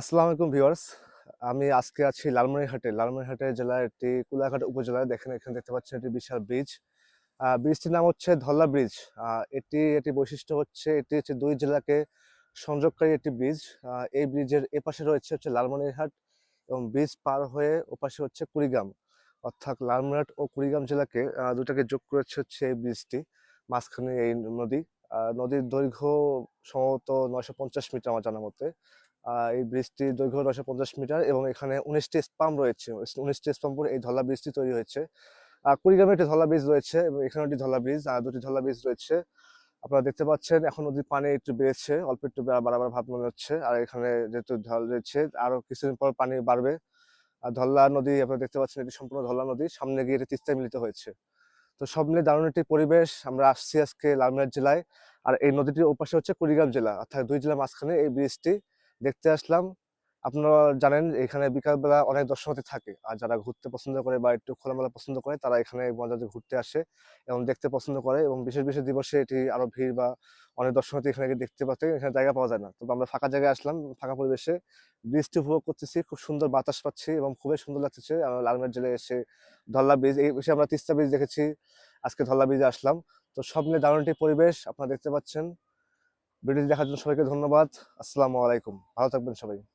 আসসালামু আলাইকুম ভিউয়ার্স। আমি আজকে আছি লালমনিরহাটে। লালমনিরহাটে জেলার একটি কুলাঘাট উপজেলায়। দেখেন, এখানে দেখতে পাচ্ছেন একটি বিশাল ব্রিজ ব্রিজটির নাম হচ্ছে ধল্লা ব্রিজ এটি এটি বৈশিষ্ট্য হচ্ছে, এটি হচ্ছে দুই জেলাকে সংযোগকারী একটি ব্রিজ এই ব্রিজের এপাশে রয়েছে হচ্ছে লালমনিরহাট এবং ব্রিজ পার হয়ে ওপাশে হচ্ছে কুড়িগ্রাম। অর্থাৎ লালমনিরহাট ও কুড়িগ্রাম জেলাকে দুটাকে যোগ করেছে হচ্ছে এই ব্রিজটি মাঝখানে এই নদী। নদীর দৈর্ঘ্য সম্ভবত নয়শো পঞ্চাশ মিটার আমার জানা মতে। এই ব্রিজটির দৈর্ঘ্য নয়শো পঞ্চাশ মিটার এবং এখানে উনিশটি স্পাম রয়েছে। উনিশটি স্পাম পরে এই ধলা ব্রিজটি তৈরি হয়েছে। কুড়িগ্রামে একটি ধলা ব্রিজ রয়েছে এবং এখানে একটি ধলা ব্রিজ আর দুটি ধলা ব্রিজ রয়েছে। আপনারা দেখতে পাচ্ছেন, এখন নদীর পানি একটু বেড়েছে, অল্প একটু বাড়াবার ভাব মনে হচ্ছে। আর এখানে যেহেতু ঢল রয়েছে আরও কিছুদিন পর পানি বাড়বে। আর ধল্লা নদী, আপনারা দেখতে পাচ্ছেন এটি সম্পূর্ণ ধল্লা নদী, সামনে গিয়ে এটি তিস্তায় মিলিত হয়েছে। তো সব মিলে দারুণ একটি পরিবেশ। আমরা আসছি আজকে লালমিনার জেলায়। আর এই নদীটির ওপাশে হচ্ছে কুড়িগ্রাম জেলা। অর্থাৎ দুই জেলার মাঝখানে এই ব্রিজটি দেখতে আসলাম। আপনারা জানেন এখানে বিকালবেলা অনেক দর্শনার্থী থাকে। আর যারা ঘুরতে পছন্দ করে বা একটু খোলামেলা পছন্দ করে, তারা এখানে মজাতে ঘুরতে আসে এবং দেখতে পছন্দ করে এবং বিশেষ বিশেষ দিবসে এটি আরও ভিড় বা অনেক দর্শনার্থী এখানে দেখতে পাচ্ছে, এখানে জায়গা পাওয়া যায় না। তবে আমরা ফাঁকা জায়গায় আসলাম, ফাঁকা পরিবেশে ব্রিজটি উপভোগ করতেছি, খুব সুন্দর বাতাস পাচ্ছি এবং খুবই সুন্দর লাগতেছে। লালমেট জেলে এসে ধল্লা ব্রিজ এই বিষয়ে আমরা তিস্তা ব্রিজ দেখেছি, আজকে ধল্লা ব্রিজে আসলাম। তো সব মিলে দারুণ একটি পরিবেশ, আপনারা দেখতে পাচ্ছেন। ভিডিওটি দেখার জন্য সবাইকে ধন্যবাদ। আসসালামু আলাইকুম, ভালো থাকবেন সবাই।